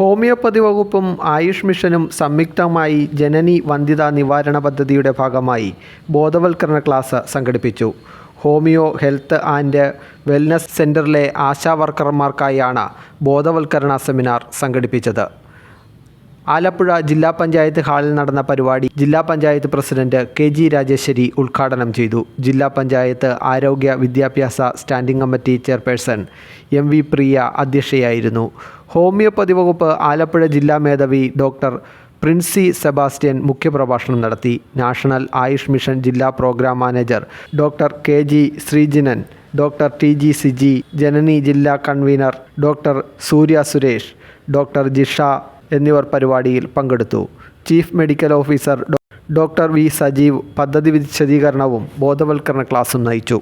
Homeopathy വകുപ്പും ആയുഷ് മിഷനും സംയുക്തമായി ജനനി വന്ധ്യതാ നിവാരണ പദ്ധതിയുടെ ഭാഗമായി ബോധവൽക്കരണ ക്ലാസ് സംഘടിപ്പിച്ചു. ഹോമിയോ ഹെൽത്ത് ആൻഡ് വെൽനസ് സെന്ററിലെ ആശാ വർക്കർമാർക്കായാണ് ബോധവൽക്കരണ സെമിനാർ സംഘടിപ്പിച്ചത്. ആലപ്പുഴ ജില്ലാ പഞ്ചായത്ത് ഹാളിൽ നടന്ന പരിപാടി ജില്ലാ panchayat president K G Rajeshwari ഉദ്ഘാടനം ചെയ്തു. ജില്ലാ പഞ്ചായത്ത് ആരോഗ്യ വിദ്യാഭ്യാസ standing committee chairperson M V Priya അധ്യക്ഷയായിരുന്നു. Homeopathy വകുപ്പ് ആലപ്പുഴ ജില്ലാ മേധാവി ഡോക്ടർ പ്രിൻസി സെബാസ്റ്റ്യൻ മുഖ്യപ്രഭാഷണം നടത്തി. നാഷണൽ ആയുഷ് മിഷൻ ജില്ലാ programme manager doctor K G Sreejinan doctor T G Siji Janani ജില്ലാ convener doctor Surya Suresh doctor Jisha എന്നിവർ പരിപാടിയിൽ പങ്കെടുത്തു. Chief medical officer doctor V Sajeev പദ്ധതി വിശദീകരണവും ബോധവൽക്കരണ ക്ലാസും നയിച്ചു.